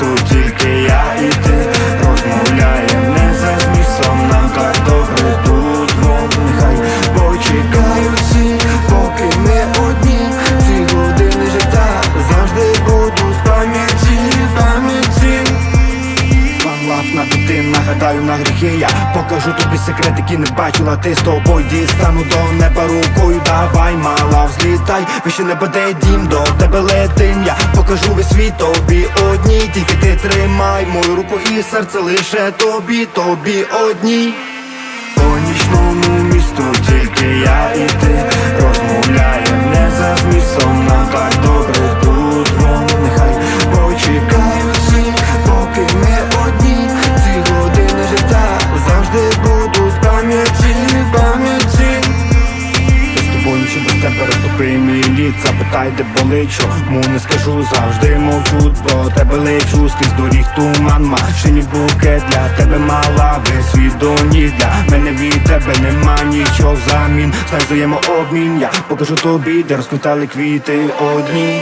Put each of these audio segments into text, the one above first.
tu на гріхи Я покажу тобі секрет, який не бачила. Ти з тобою дістану до неба рукою. Давай, мала, взлітай, вище не буде дім до тебе летим. Я покажу весь світ тобі одній. Тільки ти тримай мою руку і серце лише тобі, тобі одній. По нічному місту Запитай, де болить, чому не скажу Завжди мовчу, бо тебе лечу Скрізь доріг туман, машині букет Для тебе мала, весь світ Для мене від тебе нема нічого взамін. Знай взаємообмін, я покажу тобі, де розквітали квіти одні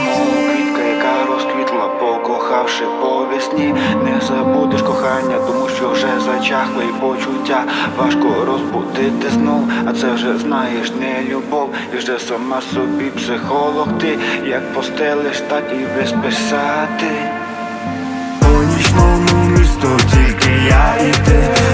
весні Не забудеш кохання, тому що вже зачахли почуття. Важко розбудити знов, а це вже знаєш не любов. І вже сама собі психолог ти. Як постелиш, так і виспишся ти По нічному місту тільки я і ти